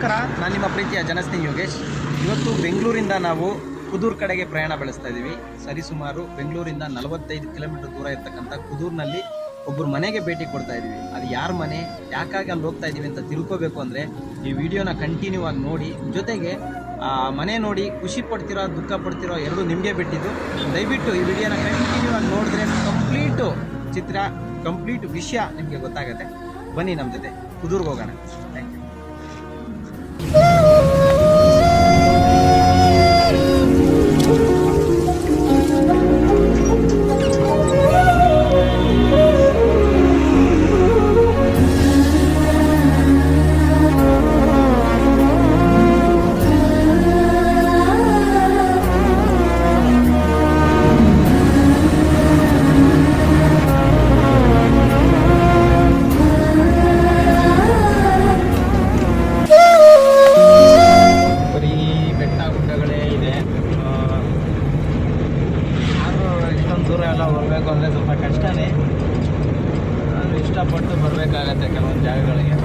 ನಮಸ್ಕಾರ, ನಾನು ನಿಮ್ಮ ಪ್ರೀತಿಯ ಜನಸ್ನೇಹಿ ಯೋಗೇಶ್. ಇವತ್ತು ಬೆಂಗಳೂರಿಂದ ನಾವು ಕುದೂರು ಕಡೆಗೆ ಪ್ರಯಾಣ ಬೆಳೆಸ್ತಾ ಇದ್ದೀವಿ ಸರಿಸುಮಾರು ಬೆಂಗಳೂರಿಂದ ನಲವತ್ತೈದು ಕಿಲೋಮೀಟರ್ ದೂರ ಇರ್ತಕ್ಕಂಥ ಕುದೂರಿನಲ್ಲಿ ಒಬ್ಬರು ಮನೆಗೆ ಭೇಟಿ ಕೊಡ್ತಾ ಇದ್ದೀವಿ ಅದು ಯಾರ ಮನೆ, ಯಾಕಾಗಿ ಅಲ್ಲಿ ಹೋಗ್ತಾ ಇದ್ದೀವಿ ಅಂತ ತಿಳ್ಕೋಬೇಕು ಅಂದರೆ ಈ ವಿಡಿಯೋನ ಕಂಟಿನ್ಯೂ ಆಗಿ ನೋಡಿ, ಜೊತೆಗೆ ಆ ಮನೆ ನೋಡಿ ಖುಷಿ ಪಡ್ತಿರೋ, ದುಃಖ ಪಡ್ತಿರೋ ಎರಡು ನಿಮಗೆ ಬಿಟ್ಟಿದ್ದು. ದಯವಿಟ್ಟು ಈ ವಿಡಿಯೋನ ಕಂಟಿನ್ಯೂ ಆಗಿ ನೋಡಿದ್ರೆ ಕಂಪ್ಲೀಟು ಚಿತ್ರ ಕಂಪ್ಲೀಟ್ ವಿಷಯ ನಿಮಗೆ ಗೊತ್ತಾಗುತ್ತೆ. ಬನ್ನಿ ನಮ್ಮ ಜೊತೆ, ಕುದೂರ್ಗೆ ಹೋಗೋಣ. ಥ್ಯಾಂಕ್ ಯು ಎಲ್ಲ ಬರಬೇಕು ಅಂದರೆ ಸ್ವಲ್ಪ ಕಷ್ಟನೇ. ನಾನು ಇಷ್ಟಪಟ್ಟು ಬರಬೇಕಾಗತ್ತೆ ಕೆಲವೊಂದು ಜಾಗಗಳಿಗೆ.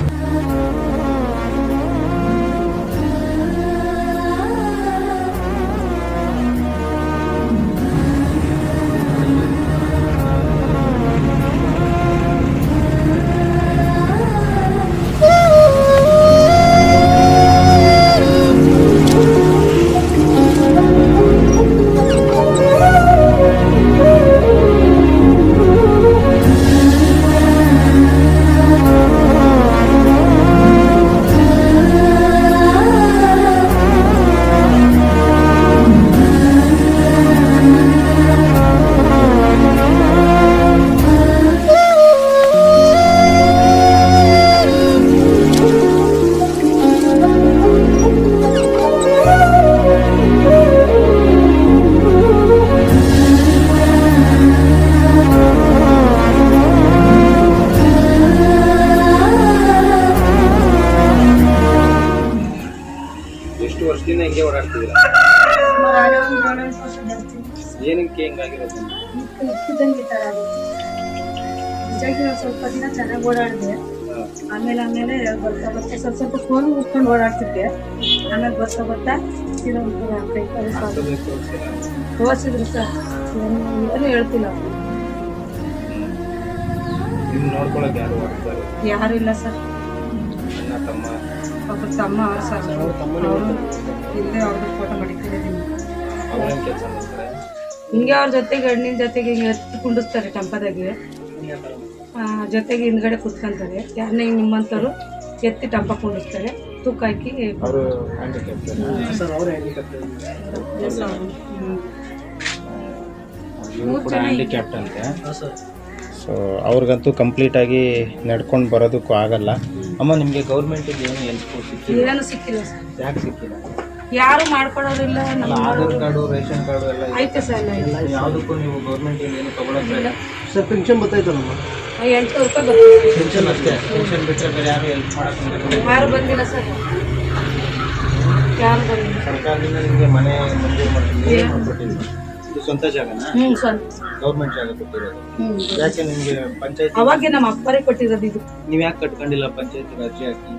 ಎಷ್ಟು ವರ್ಷದಿಂದ ಹಿಂಗೆ ಓಡಾಡ್ತಿದ್ದೀರಾ? ಏನಕ್ಕೆ ಹಿಂಗಾಗಿರೋದು ಸ್ವಲ್ಪ ದಿನ ಚೆನ್ನಾಗಿ ಓಡಾಡಿದೆ ಆಮೇಲೆ ಆಮೇಲೆ ಬರ್ತಾ ಬರ್ತಾ ಸ್ವಲ್ಪ ಸ್ವಲ್ಪ ಫೋನ್ ಉಟ್ಕೊಂಡು ಓಡಾಡ್ತಿದ್ದೆ ಆಮೇಲೆ ಬರ್ತಾ ಬರ್ತಾ ತೋರಿಸಿದ್ರು ಸರ್ ಏನು ಹೇಳ್ತಿಲ್ಲ ಯಾರು ಇಲ್ಲ ಸರ್. ಒಬ್ಬ ತಮ್ಮ ಅವ್ರು ಸರ್ ಅವರು ಇಲ್ಲೇ ಅವ್ರದ್ದು ಫೋಟೋ ಮಾಡ್ತಾರೆ? ಹಿಂಗೆ ಅವ್ರ ಜೊತೆಗೆ ಹಣ್ಣಿನ ಜೊತೆಗೆ ಹಿಂಗೆ ಎತ್ತಿ ಕುಂಡಿಸ್ತಾರೆ ಟಂಪದಾಗೆ. ಜೊತೆಗೆ ಹಿಂದ್ಗಡೆ ಕುತ್ಕೊಂತಾರೆ. ಯಾರನ್ನ ಹಿಂಗೆ ನಿಮ್ಮಂಥವ್ರು ಎತ್ತಿ ಟಂಪ ಕುಂಡಿಸ್ತಾರೆ. ತೂಕ ಹಾಕಿ ಅವರು ಹ್ಯಾಂಡಿಕ್ಯಾಪ್ ಸೊ ಅವ್ರಿಗಂತೂ ಕಂಪ್ಲೀಟ್ ಆಗಿ ನಡ್ಕೊಂಡು ಬರೋದಕ್ಕೂ ಆಗಲ್ಲ. ಅಮ್ಮ ನಿಮಗೆ ಗೌರ್ಮೆಂಟ್ ಏನು ಹೆಲ್ಪ್ ಸಿಕ್ಕಿಲ್ಲ? ಏನು ಸಿಕ್ಕಿಲ್ಲ ಸರ್. ಯಾಕೆ ಸಿಕ್ಕಿಲ್ಲ? ಯಾರು ಮಾಡ್ಕೊಡೋದಿಲ್ಲ ಅಲ್ಲ ನಮ್ಮ ಆಧಾರ್ ಕಾರ್ಡು ರೇಷನ್ ಕಾರ್ಡು ಎಲ್ಲ ಇದೆ. ಐತೆ ಸರ್ ಎಲ್ಲ ಯಾವುದಕ್ಕೂ ನೀವು ಗೌರ್ಮೆಂಟ್ ಏನು ತಗೊಳಕ್ಕೆ ಸರ್ ಪೆನ್ಷನ್ ಬರ್ತೈತಲ್ಲಮ್ಮ ಎಂಟು ರೂಪಾಯಿ ಬರ್ತದೆ ಪೆನ್ಷನ್ ಅಷ್ಟೇ. ಪೆನ್ಷನ್ ಬಿಟ್ಟರೆ ಬೇರೆ ಯಾರು ಹೆಲ್ಪ್ ಮಾಡಕ್ಕೆ ಯಾರು ಬಂದಿಲ್ಲ ಸರ್. ಯಾರು ಬಂದಿಲ್ಲ. ಸರ್ಕಾರದಿಂದ ನಿಮಗೆ ಮನೆ ಮಂಜೂರು ಮಾಡ್ತೀನಿ ಏನ್ ಮಾಡ್ಕೊಟ್ಟಿಲ್ಲ ಸ್ವಂತ ಜಾಗನಾ? ಸ್ವಂತ. ಗೌರ್ಮೆಂಟ್ ಜಾಗ ಕೊಟ್ಟಿರೋದು. ಹ್ಞೂ ಯಾಕೆ ನಿಮಗೆ ಪಂಚಾಯತ್ ಅವಾಗೆ ನಮ್ಮ ಅಪ್ಪರೇ ಕೊಟ್ಟಿರೋದು ಇದು. ನೀವು ಯಾಕೆ ಕಟ್ಕೊಂಡಿಲ್ಲ ಪಂಚಾಯತ್ ಅರ್ಜಿ ಹಾಕಿ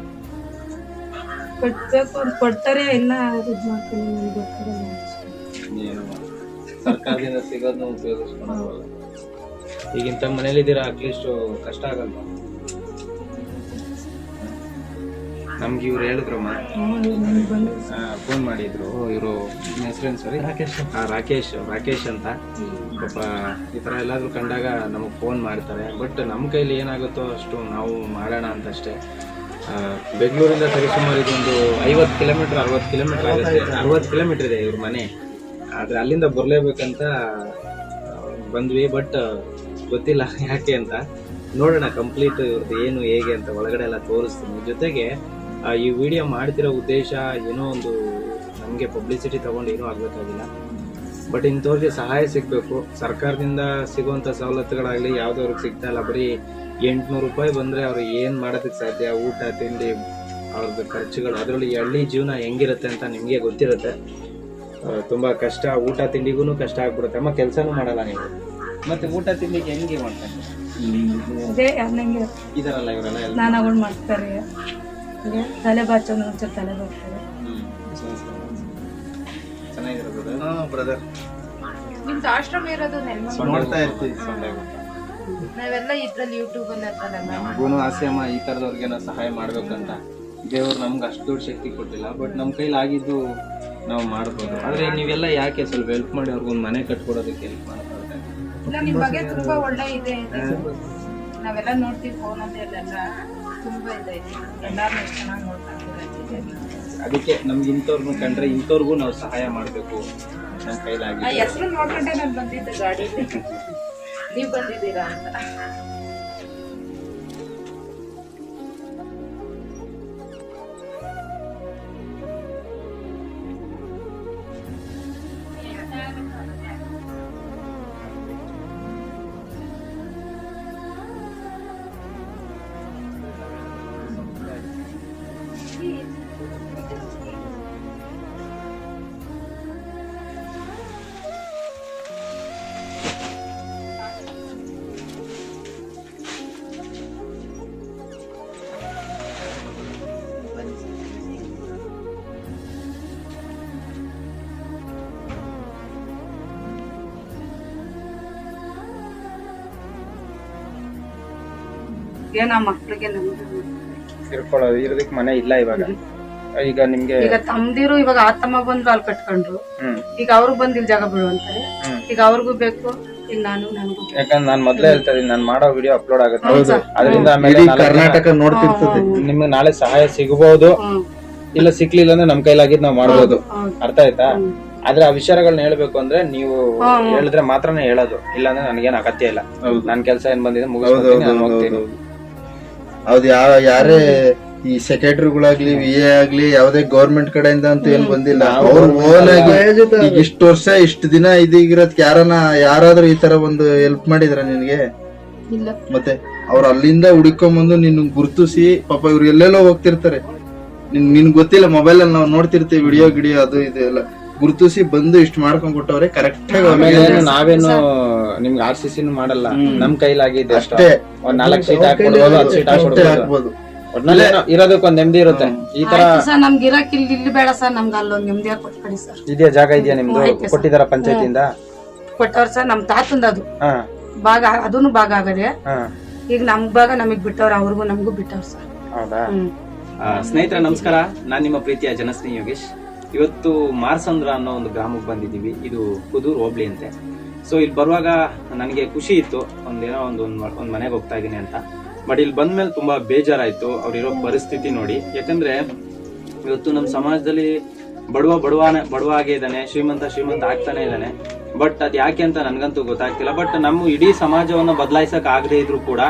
ಕಟ್ಬೇಕು ಕೊಡ್ತಾರೆ ಎಲ್ಲ ಇದು ಮಾಡ್ತೀನಿ ನನಗೆ ಗೊತ್ತಿರಲ್ಲ ಏನು ಸರ್ಕಾರದಿಂದ ಸಿಗೋದನ್ನ ಉಪಯೋಗಿಸ್ಕೊಂಡು ಈಗಿಂತ ಮನೇಲಿದ್ದೀರಾ ಅಟ್ಲೀಸ್ಟ್ ಕಷ್ಟ ಆಗಲ್ವಾ? ನಮ್ಗೆ ಇವ್ರು ಹೇಳಿದ್ರು ಫೋನ್ ಮಾಡಿದ್ರು. ಇವರು ಹೆಸರೇನು ಸರಿ? ರಾಕೇಶ್ ರಾಕೇಶ್ ರಾಕೇಶ್ ಅಂತ. ಪಾಪ ಈ ಥರ ಎಲ್ಲಾದ್ರೂ ಕಂಡಾಗ ನಮಗೆ ಫೋನ್ ಮಾಡ್ತಾರೆ. ಬಟ್ ನಮ್ಮ ಕೈಲಿ ಏನಾಗುತ್ತೋ ಅಷ್ಟು ನಾವು ಮಾಡೋಣ ಅಂತಷ್ಟೇ. ಅಷ್ಟೇ ಬೆಂಗಳೂರಿಂದ ಸರಿಸುಮಾರು ಇದೊಂದು ಐವತ್ತು ಕಿಲೋಮೀಟ್ರ್ ಅರವತ್ತು ಕಿಲೋಮೀಟ್ರ್ ಆಗುತ್ತೆ. ಅರವತ್ತು ಕಿಲೋಮೀಟ್ರ್ ಇದೆ ಇವ್ರ ಮನೆ. ಆದರೆ ಅಲ್ಲಿಂದ ಬರಲೇಬೇಕಂತ ಬಂದ್ವಿ. ಬಟ್ ಗೊತ್ತಿಲ್ಲ ಯಾಕೆ ಅಂತ. ನೋಡೋಣ ಕಂಪ್ಲೀಟ್ ಇವ್ರದ್ದು ಏನು ಹೇಗೆ ಅಂತ ಒಳಗಡೆ ಎಲ್ಲ ತೋರಿಸ್ತೀನಿ. ಜೊತೆಗೆ ಈ ವಿಡಿಯೋ ಮಾಡ್ತಿರೋ ಉದ್ದೇಶ ಏನೋ ಒಂದು ನಮಗೆ ಪಬ್ಲಿಸಿಟಿ ತೊಗೊಂಡು ಏನೂ ಆಗಬೇಕಾಗಿಲ್ಲ. ಬಟ್ ಇಂಥವ್ರಿಗೆ ಸಹಾಯ ಸಿಗಬೇಕು. ಸರ್ಕಾರದಿಂದ ಸಿಗುವಂಥ ಸವಲತ್ತುಗಳಾಗಲಿ ಯಾವುದವ್ರಿಗೆ ಸಿಗ್ತಾ ಇಲ್ಲ. ಬರೀ ಎಂಟುನೂರು ರೂಪಾಯಿ ಬಂದರೆ ಅವ್ರು ಏನು ಮಾಡೋದಕ್ಕೆ ಸಾಧ್ಯ? ಊಟ ತಿಂಡಿ ಅವ್ರದ್ದು ಖರ್ಚುಗಳು. ಅದರಲ್ಲಿ ಹಳ್ಳಿ ಜೀವನ ಹೆಂಗಿರುತ್ತೆ ಅಂತ ನಿಮಗೆ ಗೊತ್ತಿರುತ್ತೆ. ತುಂಬ ಕಷ್ಟ. ಊಟ ತಿಂಡಿಗೂ ಕಷ್ಟ ಆಗ್ಬಿಡುತ್ತೆ. ಅಮ್ಮ ಕೆಲಸನೂ ಮಾಡಲ್ಲ ನೀವು. ಮತ್ತೆ ಊಟ ತಿಂಡಿಗೆ ಹೆಂಗೆ ಮಾಡ್ತಾರೆ? ಇದರಲ್ಲ ಇವರೆಲ್ಲ ಮಾಡ್ತಾರೆ. ಹಂಗೆ ತಲೆ ಬಾಚೋನು ಒಂಚೂರು ತಲೆ ಬರ್ತದೆ ಚೆನ್ನಾಗಿರೋದು ಬ್ರದರ್ ನಿಮ್ದು ಆಶ್ರಮ ಇರೋದು ನೋಡ್ತಾ ಇರ್ತೀವಿ. ನಾವೆಲ್ಲ ಇದ್ರಲ್ಲಿ ಯೂಟ್ಯೂಬ್ ಅಲ್ಲಿ ಇರ್ತಲ್ಲ ನಮಗೂ ಆಸೆ ಈ ಥರದವ್ರಿಗೇನೋ ಸಹಾಯ ಮಾಡ್ಬೇಕಂತ. ದೇವ್ರು ನಮ್ಗೆ ಅಷ್ಟು ದೊಡ್ಡ ಶಕ್ತಿ ಕೊಟ್ಟಿಲ್ಲ. ಬಟ್ ನಮ್ಮ ಕೈಲಿ ಆಗಿದ್ದು ನಾವು ಮಾಡ್ಬೋದು. ಆದ್ರೆ ನೀವೆಲ್ಲ ಯಾಕೆ ಸ್ವಲ್ಪ ಹೆಲ್ಪ್ ಮಾಡಿ ಅವ್ರಿಗೊಂದು ಮನೆ ಕಟ್ಕೊಡೋದಕ್ಕೆ ಹೆಲ್ಪ್ ಮಾಡ್ತಾರೆ ನಿಮ್ಮ ನಿಮ್ ಬಗ್ಗೆ ತುಂಬಾ ಒಳ್ಳೆ ಇದೆ. ನಾವೆಲ್ಲ ನೋಡ್ತೀವಿ ಫೋನ್ ಅಲ್ಲೆಲ್ಲ ತುಂಬಾ ಎಷ್ಟು ಚೆನ್ನಾಗಿ ಅದಕ್ಕೆ ನಮ್ಗೆ ಇಂಥವ್ರನ್ನ ಕಂಡ್ರೆ ಇಂಥವ್ರಿಗೂ ನಾವು ಸಹಾಯ ಮಾಡಬೇಕು. ನಮ್ಮ ಆ ಕೈಲಾಗಿ ಹೆಸರು ನೋಡ್ಕೊಂಡೆ ನಾನು ಬಂದಿದ್ದೆ ಗಾಡಿ. ನೀವು ಬಂದಿದ್ದೀರಾ ಅಂತ. ಏನ ಮಕ್ಳಿಗೆ ನಮ್ದು ಇರ್ಕೊಳ್ಳೋದು ಇರೋದಕ್ಕೆ ಮನೆ ಇಲ್ಲ ಇವಾಗ. ಈಗ ನಿಮ್ಗೆ ಈಗ ತಮ್ದಿರು ಇವಾಗ ಆ ತಮ್ಮ ಬಂದ್ರು ಅಲ್ಲಿ ಕಟ್ಕೊಂಡ್ರು. ಹ್ಮ್. ಈಗ ಅವ್ರಿಗೆ ಬಂದು ಇಲ್ಲಿ ಜಾಗ ಹ್ಮ್. ಈಗ ಅವ್ರಿಗೂ ಬೇಕು ಈಗ ನಾನು ನನಗೂ ಬೇಕು. ಯಾಕಂದ್ರೆ ನಾನ್ ಮೊದ್ಲೇ ಹೇಳ್ತಾ ಇದೀನಿ ನಾನ್ ಮಾಡೋ ವಿಡಿಯೋ ಅಪ್ಲೋಡ್ ಆಗುತ್ತೆ. ಹೌದು. ಅದರಿಂದ ಆಮೇಲೆ ನಾಲ್ಕು ಜನ ಕರ್ನಾಟಕ ನೋಡ್ತಿರ್ತದೆ. ನಿಮ್ಗೆ ನಾಳೆ ಸಹಾಯ ಸಿಗಬಹುದು ಹ್ಮ್. ಇಲ್ಲ ಸಿಕ್ಲಿಲ್ಲ ಅಂದ್ರೆ ನಮ್ ಕೈಲಾಗಿದ್ ನಾವ್ ಮಾಡ್ಬೋದು. ಹೌದು ಅರ್ಥ ಆಯ್ತಾ? ಆದ್ರೆ ಆ ವಿಚಾರಗಳನ್ನ ಹೇಳ್ಬೇಕು ಅಂದ್ರೆ ನೀವು ಹೇಳಿದ್ರೆ ಮಾತ್ರನೇ ಹೇಳೋದು. ಇಲ್ಲ ಅಂದ್ರೆ ನನಗೇನ್ ಅಗತ್ಯ ಇಲ್ಲ. ನನ್ ಕೆಲ್ಸ ಏನ್ ಬಂದಿದೆ ಮುಗಿಸ್ತೀನಿ, ನಾನು ಹೋಗ್ತೀನಿ. ಹೌದು ಯಾವ ಯಾರೇ ಈ ಸೆಕ್ರೆಟರಿಗಳಾಗ್ಲಿ ವಿ ಎ ಆಗ್ಲಿ ಯಾವ್ದೇ ಗೌರ್ಮೆಂಟ್ ಕಡೆಯಿಂದ ಅಂತ ಏನ್ ಬಂದಿಲ್ಲ. ಅವ್ರ ಓನ್ ಆಗಿ ಈಗ ಇಷ್ಟು ವರ್ಷ ಇಷ್ಟು ದಿನ ಇದೀಗಿರೋದ್ ಯಾರನ್ನ ಯಾರಾದ್ರೂ ಈ ತರ ಒಂದು ಹೆಲ್ಪ್ ಮಾಡಿದ್ರ ನಿನ್ಗೆ? ಮತ್ತೆ ಅವ್ರ ಅಲ್ಲಿಂದ ಹುಡುಕೊಂಬಂದು ನಿನ್ ಗುರ್ತಿಸಿ ಪಾಪ ಇವ್ರು ಎಲ್ಲೆಲ್ಲೋ ಹೋಗ್ತಿರ್ತಾರೆ. ನಿನ್ ನಿನ್ ಗೊತ್ತಿಲ್ಲ ಮೊಬೈಲ್ ಅಲ್ಲಿ ನಾವು ನೋಡ್ತಿರ್ತೀವಿ ವಿಡಿಯೋ ಗಿಡಿಯೋ ಅದು ಇದು ಎಲ್ಲ. ಗುರ್ತಿಸಿ ಬಂದು ಇಷ್ಟು ಮಾಡ್ಕೊಂಡ್ ಕೊಟ್ಟವ್ರೆ ಕರೆಕ್ಟ್ ಆಗಿ ಆಮೇಲೆ ಏನು ನಾವೇನು ನಿಮ್ಗೆ ಆರ್ ಸಿ ಸಿನು ಮಾಡಲ್ಲ ನಮ್ ಕೈಲಾಗಿದೆ ಅಷ್ಟೇ. ಒಂದ್ ನಾಲ್ಕ್ ಸೀಟ್ ಹಾಕೊಡ್ಬೋದು ಹತ್ತು ಸೀಟ್ ಹಾಕೊಡ್ಬೋದು ಹಾಕ್ಬೋದು ಒಟ್ನಲ್ಲಿ ಇರೋದಕ್ಕೆ ಒಂದ್ ನೆಮ್ಮದಿ ಇರುತ್ತೆ. ಈ ತರ ಸರ್ ನಮ್ಗೆ ಇರಕ್ ಇಲ್ಲಿ ಇಲ್ಲಿ ಬೇಡ ಸರ್ ನಮ್ಗೆ ಅಲ್ಲೊಂದು ನೆಮ್ಮದಿ ಕೊಟ್ಕೊಡಿ ಸರ್. ಇದೆಯಾ ಜಾಗ ಇದೆಯಾ ನಿಮ್ದು. ಕೊಟ್ಟಿದಾರ ಪಂಚಾಯತಿಯಿಂದ? ಕೊಟ್ಟವ್ರ ಸರ್ ನಮ್ ತಾತಂದ ಅದು ಹಾ. ಭಾಗ ಅದೂನು ಭಾಗ ಆಗದೆ. ಹಾ. ಈಗ ನಮ್ ಭಾಗ ನಮಗ್ ಬಿಟ್ಟವ್ರ ಅವ್ರಿಗೂ ನಮಗೂ ಬಿಟ್ಟವ್ರ ಸರ್. ಹೌದಾ? ಸ್ನೇಹಿತರೆ ನಮಸ್ಕಾರ. ನಾನ್ ನಿಮ್ಮ ಪ್ರೀತಿಯ ಜನಸ್ನೇಹಿ ಯೋಗೇಶ್. ಇವತ್ತು ಮಾರ್ಸಂದ್ರ ಅನ್ನೋ ಒಂದು ಗ್ರಾಮಕ್ಕೆ ಬಂದಿದ್ದೀವಿ. ಇದು ಕುದೂರು ಹೋಬ್ಳಿ ಅಂತೆ. ಸೊ ಇಲ್ಲಿ ಬರುವಾಗ ನನಗೆ ಖುಷಿ ಇತ್ತು. ಒಂದೇನೋ ಒಂದು ಒಂದು ಮನೆಗೆ ಹೋಗ್ತಾ ಇದ್ದೀನಿ ಅಂತ. ಬಟ್ ಇಲ್ಲಿ ಬಂದ ಮೇಲೆ ತುಂಬ ಬೇಜಾರಾಯಿತು. ಅವ್ರಿರೋ ಪರಿಸ್ಥಿತಿ ನೋಡಿ. ಯಾಕಂದರೆ ಇವತ್ತು ನಮ್ಮ ಸಮಾಜದಲ್ಲಿ ಬಡವ ಬಡವಾನೆ ಬಡವ ಆಗೇ ಇದ್ದಾನೆ, ಶ್ರೀಮಂತ ಶ್ರೀಮಂತ ಆಗ್ತಾನೆ ಇದ್ದಾನೆ. ಬಟ್ ಅದು ಯಾಕೆ ಅಂತ ನನಗಂತೂ ಗೊತ್ತಾಗ್ತಿಲ್ಲ. ಬಟ್ ನಮ್ಮ ಇಡೀ ಸಮಾಜವನ್ನು ಬದಲಾಯಿಸಕ್ಕೆ ಆಗದೇ ಇದ್ರು ಕೂಡ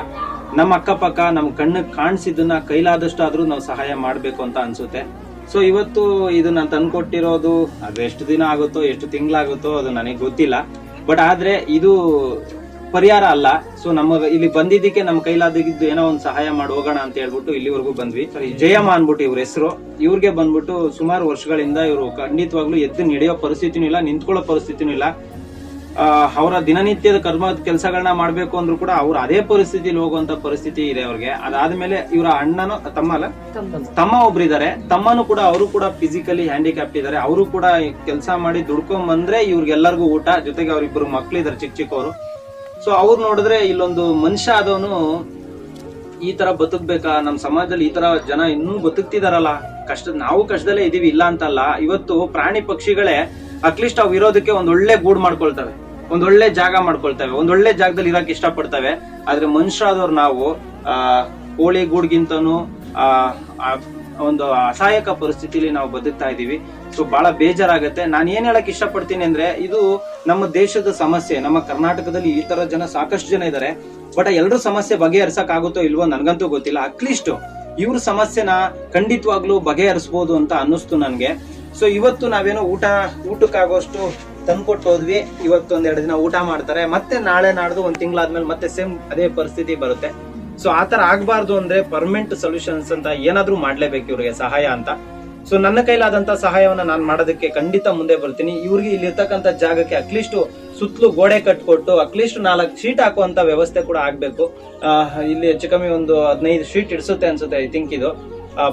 ನಮ್ಮ ಅಕ್ಕಪಕ್ಕ, ನಮ್ಮ ಕಣ್ಣಿಗೆ ಕಾಣಿಸಿದ್ದನ್ನ ಕೈಲಾದಷ್ಟು ಆದರೂ ನಾವು ಸಹಾಯ ಮಾಡಬೇಕು ಅಂತ ಅನ್ಸುತ್ತೆ. ಸೊ ಇವತ್ತು ಇದು ನಾನು ಅದು ಎಷ್ಟು ದಿನ ಆಗುತ್ತೋ, ಎಷ್ಟು ತಿಂಗಳಾಗುತ್ತೋ, ಅದು ನನಗೆ ಗೊತ್ತಿಲ್ಲ. ಬಟ್ ಆದ್ರೆ ಇದು ಪರಿಹಾರ ಅಲ್ಲ. ಸೊ ನಮ್ಮ ಇಲ್ಲಿ ಬಂದಿದ್ದಕ್ಕೆ ನಮ್ಮ ಕೈಲಾದಿದ್ದು ಏನೋ ಒಂದು ಸಹಾಯ ಮಾಡಿ ಹೋಗೋಣ ಅಂತ ಹೇಳ್ಬಿಟ್ಟು ಇಲ್ಲಿವರೆಗೂ ಬಂದ್ವಿ. ಜಯಮ್ಮ ಅನ್ಬಿಟ್ಟು ಇವ್ರ ಹೆಸರು. ಇವ್ರಿಗೆ ಬಂದ್ಬಿಟ್ಟು ಸುಮಾರು ವರ್ಷಗಳಿಂದ ಇವರು ಖಂಡಿತವಾಗ್ಲೂ ಎದ್ದು ನಡೆಯೋ ಪರಿಸ್ಥಿತಿನೂ ಇಲ್ಲ, ನಿಂತ್ಕೊಳ್ಳೋ ಪರಿಸ್ಥಿತಿನೂ ಇಲ್ಲ. ಅವರ ದಿನನಿತ್ಯದ ಕರ್ಮ ಕೆಲಸಗಳನ್ನ ಮಾಡ್ಬೇಕು ಅಂದ್ರೂ ಕೂಡ ಅವ್ರು ಅದೇ ಪರಿಸ್ಥಿತಿಲಿ ಹೋಗುವಂತ ಪರಿಸ್ಥಿತಿ ಇದೆ ಅವ್ರಿಗೆ. ಅದಾದ್ಮೇಲೆ ಇವರ ಅಣ್ಣನು ತಮ್ಮ ಅಲ್ಲ? ತಮ್ಮ ಒಬ್ರು ಇದಾರೆ ತಮ್ಮನು ಕೂಡ ಅವರು ಕೂಡ ಫಿಸಿಕಲಿ ಹ್ಯಾಂಡಿಕ್ಯಾಪ್ ಇದ್ದಾರೆ. ಅವರು ಕೂಡ ಕೆಲಸ ಮಾಡಿ ದುಡ್ಕೊಂಡ್ ಬಂದ್ರೆ ಇವ್ರಿಗೆಲ್ಲರಿಗೂ ಊಟ ಜೊತೆಗೆ ಅವ್ರಿಬ್ರು ಮಕ್ಳಿದಾರೆ ಚಿಕ್ಕ ಚಿಕ್ಕವರು. ಸೊ ಅವ್ರು ನೋಡಿದ್ರೆ ಇಲ್ಲೊಂದು ಮನುಷ್ಯ ಆದವನು ಈ ತರ ಬದುಕ್ಬೇಕಾ? ನಮ್ಮ ಸಮಾಜದಲ್ಲಿ ಈ ತರ ಜನ ಇನ್ನೂ ಬದುಕ್ತಿದಾರಲ್ಲ? ಕಷ್ಟ ನಾವು ಕಷ್ಟದಲ್ಲೇ ಇದೀವಿ ಇಲ್ಲ ಅಂತಲ್ಲ. ಇವತ್ತು ಪ್ರಾಣಿ ಪಕ್ಷಿಗಳೇ ಅಟ್ಲೀಸ್ಟ್ ಅವು ಇರೋದಕ್ಕೆ ಒಂದ್ ಒಳ್ಳೆ ಗೂಡ್ ಮಾಡ್ಕೊಳ್ತವೆ. ಒಂದ್ ಒಳ್ಳೆ ಜಾಗ ಮಾಡ್ಕೊಳ್ತವೆ. ಒಂದೊಳ್ಳೆ ಜಾಗದಲ್ಲಿ ಇರಕ್ ಇಷ್ಟಪಡ್ತವೆ. ಆದ್ರೆ ಮನುಷ್ಯರಾದವ್ರು ನಾವು, ಆ, ಕೋಳಿ ಗೂಡ್ಗಿಂತನೂ, ಆ ಆ, ಒಂದು ಅಸಹಾಯಕ ಪರಿಸ್ಥಿತಿಲಿ ನಾವು ಬದುಕ್ತಾ ಇದೀವಿ ಸೊ ಬಹಳ ಬೇಜಾರಾಗತ್ತೆ. ನಾನು ಏನ್ ಹೇಳಕ್ ಇಷ್ಟಪಡ್ತೀನಿ ಅಂದ್ರೆ, ಇದು ನಮ್ಮ ದೇಶದ ಸಮಸ್ಯೆ. ನಮ್ಮ ಕರ್ನಾಟಕದಲ್ಲಿ ಈ ತರ ಜನ ಸಾಕಷ್ಟು ಜನ ಇದ್ದಾರೆ ಬಟ್ ಎಲ್ಲರೂ ಸಮಸ್ಯೆ ಬಗೆಹರಿಸಕ್ ಆಗುತ್ತೋ ಇಲ್ವೋ ನನ್ಗಂತೂ ಗೊತ್ತಿಲ್ಲ. ಅಟ್ಲೀಸ್ಟ್ ಇವ್ರ ಸಮಸ್ಯೆನ ಖಂಡಿತವಾಗ್ಲೂ ಬಗೆಹರಿಸಬಹುದು ಅಂತ ಅನ್ನಿಸ್ತು ನನ್ಗೆ. ಸೊ ಇವತ್ತು ನಾವೇನೋ ಊಟ, ಊಟಕ್ಕಾಗೋಷ್ಟು ತಂದ್ಕೊಟ್ಟು ಹೋದ್ವಿ ಇವತ್ತು ಒಂದೆರಡು ದಿನ ಊಟ ಮಾಡ್ತಾರೆ. ಮತ್ತೆ ನಾಳೆ ನಾಡ್ದು ಒಂದ್ ತಿಂಗಳಾದ್ಮೇಲೆ ಮತ್ತೆ ಸೇಮ್ ಅದೇ ಪರಿಸ್ಥಿತಿ ಬರುತ್ತೆ. ಸೊ ಆತರ ಆಗ್ಬಾರ್ದು ಅಂದ್ರೆ ಪರ್ಮನೆಂಟ್ ಸೊಲ್ಯೂಷನ್ಸ್ ಅಂತ ಏನಾದ್ರೂ ಮಾಡ್ಲೇಬೇಕು ಇವ್ರಿಗೆ ಸಹಾಯ ಅಂತ. ಸೊ ನನ್ನ ಕೈಲಾದಂತ ಸಹಾಯವನ್ನ ನಾನು ಮಾಡೋದಕ್ಕೆ ಖಂಡಿತ ಮುಂದೆ ಬರ್ತೀನಿ. ಇವ್ರಿಗೆ ಇಲ್ಲಿ ಇರ್ತಕ್ಕಂಥ ಜಾಗಕ್ಕೆ ಅಟ್ಲೀಸ್ಟ್ ಸುತ್ತಲೂ ಗೋಡೆ ಕಟ್ಕೊಟ್ಟು ಅಟ್ಲೀಸ್ಟ್ ನಾಲ್ಕು ಶೀಟ್ ಹಾಕುವಂತ ವ್ಯವಸ್ಥೆ ಕೂಡ ಆಗ್ಬೇಕು. ಇಲ್ಲಿ ಹೆಚ್ಚು ಕಮ್ಮಿ ಒಂದು ಹದಿನೈದು ಶೀಟ್ ಇಡಿಸುತ್ತೆ ಅನ್ಸುತ್ತೆ ಐ ಥಿಂಕ್ ಇದು.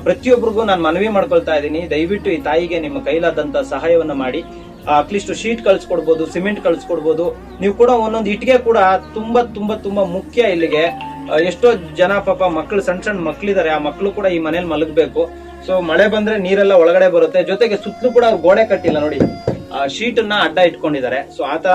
ಪ್ರತಿಯೊಬ್ಬರಿಗೂ ನಾನು ಮನವಿ ಮಾಡ್ಕೊಳ್ತಾ ಇದ್ದೀನಿ. ದಯವಿಟ್ಟು ಈ ತಾಯಿಗೆ ನಿಮ್ಮ ಕೈಲಾದಂತ ಸಹಾಯವನ್ನು ಮಾಡಿ. ಅಟ್ಲೀಸ್ಟ್ ಶೀಟ್ ಕಳ್ಸ್ಕೊಡ್ಬೋದು, ಸಿಮೆಂಟ್ ಕಳ್ಸ್ಕೊಡ್ಬೋದು. ನೀವು ಕೂಡ ಒಂದೊಂದು ಇಟ್ಟಿಗೆ ಕೂಡ ತುಂಬಾ ತುಂಬಾ ತುಂಬಾ ಮುಖ್ಯ ಇಲ್ಲಿಗೆ. ಎಷ್ಟೋ ಜನ ಪಾಪ ಮಕ್ಕಳು ಸಣ್ಣ ಸಣ್ಣ ಮಕ್ಕಳಿದ್ದಾರೆ ಆ ಮಕ್ಕಳು ಕೂಡ ಈ ಮನೇಲಿ ಮಲಗಬೇಕು. ಸೊ, ಮಳೆ ಬಂದ್ರೆ ನೀರೆಲ್ಲ ಒಳಗಡೆ ಬರುತ್ತೆ. ಜೊತೆಗೆ ಸುತ್ತಲೂ ಕೂಡ ಅವ್ರು ಗೋಡೆ ಕಟ್ಟಿಲ್ಲ ನೋಡಿ. ಶೀಟ್ ಅನ್ನ ಅಡ್ಡ ಇಟ್ಕೊಂಡಿದ್ದಾರೆ. ಸೊ, ಆತರ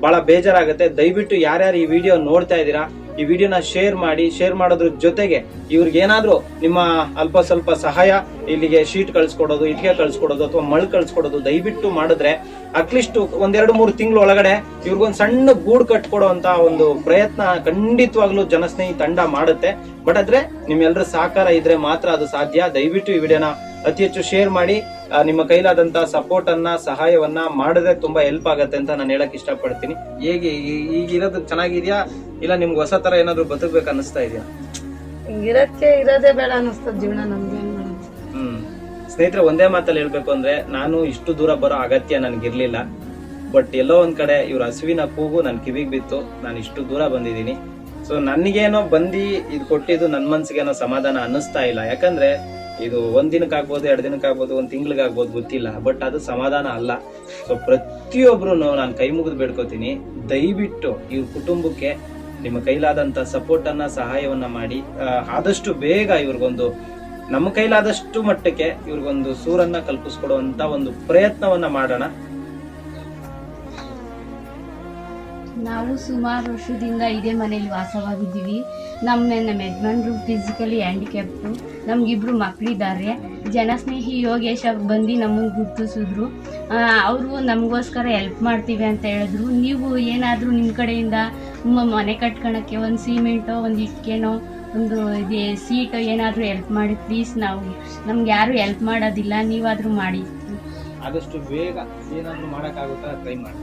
ಬಹಳ ಬೇಜಾರಾಗುತ್ತೆ. ದಯವಿಟ್ಟು ಯಾರ್ಯಾರು ಈ ವಿಡಿಯೋ ನೋಡ್ತಾ ಇದ್ದೀರಾ ಈ ವಿಡಿಯೋನ ಶೇರ್ ಮಾಡಿ ಶೇರ್ ಮಾಡೋದ್ರ ಜೊತೆಗೆ ಇವ್ರಿಗೆ ಏನಾದ್ರೂ ನಿಮ್ಮ ಅಲ್ಪ ಸ್ವಲ್ಪ ಸಹಾಯ ಇಲ್ಲಿಗೆ ಶೀಟ್ ಕಳ್ಸ್ಕೊಡೋದು, ಇಟ್ಟಿಗೆ ಕಳ್ಸ್ಕೊಡೋದು ಅಥವಾ ಮಳ್ ಕಳ್ಸ್ಕೊಡೋದು ದಯವಿಟ್ಟು ಮಾಡಿದ್ರೆ ಅಟ್ಲೀಸ್ಟ್ ಒಂದೆರಡು ಮೂರು ತಿಂಗಳು ಒಳಗಡೆ ಇವ್ರಿಗೊಂದು ಸಣ್ಣ ಗೂಡು ಕಟ್ಕೊಡೋ ಅಂತ ಒಂದು ಪ್ರಯತ್ನ ಖಂಡಿತವಾಗ್ಲೂ ಜನಸ್ನೇಹಿ ತಂಡ ಮಾಡುತ್ತೆ. ಬಟ್ ಆದ್ರೆ ನಿಮ್ಮೆಲ್ಲರ ಸಹಕಾರ ಇದ್ರೆ ಮಾತ್ರ ಅದು ಸಾಧ್ಯ. ದಯವಿಟ್ಟು ಈ ವಿಡಿಯೋನ ಅತಿ ಹೆಚ್ಚು ಶೇರ್ ಮಾಡಿ ನಿಮ್ಮ ಕೈಲಾದಂತ ಸಪೋರ್ಟ್ ಅನ್ನ ಸಹಾಯವನ್ನ ಮಾಡಿದ್ರೆ ತುಂಬಾ ಹೆಲ್ಪ್ ಆಗತ್ತೆ ಅಂತ ನಾನು ಹೇಳಕ್ ಇಷ್ಟಪಡ್ತೀನಿ. ಹೇಗೆ ಈಗಿರೋದು ಈಗ ಇರೋದು ಚೆನ್ನಾಗಿದ್ಯಾ? ಇಲ್ಲ ನಿಮ್ಗೆ ಹೊಸ ತರ ಏನಾದ್ರು ಬದುಕ್ಬೇಕು ಅನಿಸ್ತಾ ಇದೆಯಾ? ಇರಕ್ಕೆ ಇರೋದೇ ಬೇಡ ಅನ್ನಿಸ್ತದ ಜೀವನ ನಮ್ಗೆ ಹ್ಮ್. ಸ್ನೇಹಿತರೆ ಒಂದೇ ಮಾತಲ್ಲಿ ಹೇಳ್ಬೇಕು ಅಂದ್ರೆ ನಾನು ಇಷ್ಟು ದೂರ ಬರೋ ಅಗತ್ಯ ನನ್ಗಿರ್ಲಿಲ್ಲ. ಬಟ್ ಎಲ್ಲೋ ಒಂದ್ ಕಡೆ ಇವ್ರ ಹಸುವಿನ ಕೂಗು ನನ್ ಕಿವಿಗೆ ಬಿತ್ತು. ನಾನು ಇಷ್ಟು ದೂರ ಬಂದಿದ್ದೀನಿ. ಸೊ ನನಗೇನೋ ಬಂದಿ ಇದು ಕೊಟ್ಟಿದ್ದು ನನ್ ಮನ್ಸಿಗೇನೋ ಸಮಾಧಾನ ಅನ್ನಿಸ್ತಾ ಇಲ್ಲ. ಯಾಕಂದ್ರೆ ಇದು ಒಂದ್ ದಿನಕ್ಕಾಗ್ಬೋದು ಎರಡು ದಿನಕ್ಕಾಗ್ಬೋದು ಒಂದ್ ತಿಂಗ್ಳಿಗಾಗ್ಬೋದು ಗೊತ್ತಿಲ್ಲ. ಬಟ್ ಅದು ಸಮಾಧಾನ ಅಲ್ಲ. ಸೊ ಪ್ರತಿಯೊಬ್ರು ನಾನು ಕೈ ಮುಗಿದು ಬೇಡ್ಕೋತೀನಿ. ದಯವಿಟ್ಟು ಇವ್ರ ಕುಟುಂಬಕ್ಕೆ ನಿಮ್ಮ ಕೈಲಾದಂತ ಸಪೋರ್ಟ್ ಅನ್ನ, ಸಹಾಯವನ್ನ ಮಾಡಿ. ಆದಷ್ಟು ಬೇಗ ಇವ್ರಿಗೊಂದು, ನಮ್ಮ ಕೈಲಾದಷ್ಟು ಮಟ್ಟಕ್ಕೆ ಇವ್ರಿಗೊಂದು ಸೂರನ್ನ ಕಲ್ಪಿಸ್ಕೊಡುವಂತ ಒಂದು ಪ್ರಯತ್ನವನ್ನ ಮಾಡೋಣ. ನಾವು ಸುಮಾರು ವರ್ಷದಿಂದ ಇದೇ ಮನೆಯಲ್ಲಿ ವಾಸವಾಗಿದ್ದೀವಿ. ನಮ್ಮ ನಮ್ಮ ಯಜಮಾನ್ರು ಫಿಸಿಕಲಿ ಹ್ಯಾಂಡಿಕ್ಯಾಪ್ಟು ನಮಗಿಬ್ರು ಮಕ್ಕಳಿದ್ದಾರೆ ಜನಸ್ನೇಹಿ ಯೋಗೇಶ್ ಅವ್ರು ಬಂದು ನಮ್ಮನ್ನು ಗುರುತಿಸಿದ್ರು. ಅವರು ನಮಗೋಸ್ಕರ ಹೆಲ್ಪ್ ಮಾಡ್ತೀವಿ ಅಂತ ಹೇಳಿದ್ರು. ನೀವು ಏನಾದರೂ ನಿಮ್ಮ ಕಡೆಯಿಂದ ಮನೆ ಕಟ್ಕೊಳಕ್ಕೆ ಒಂದು ಸಿಮೆಂಟೋ ಒಂದು ಇಟ್ಕೆನೋ ಒಂದು ಇದೇ ಸೀಟೋ ಏನಾದರೂ ಹೆಲ್ಪ್ ಮಾಡಿ ಪ್ಲೀಸ್ ನಾವು, ನಮ್ಗೆ ಯಾರು ಹೆಲ್ಪ್ ಮಾಡೋದಿಲ್ಲ. ನೀವಾದರೂ ಮಾಡಿ. ಆದಷ್ಟು ಬೇಗ ಏನಾದರೂ ಮಾಡೋಕ್ಕಾಗುತ್ತಾ ಟ್ರೈ ಮಾಡಿ.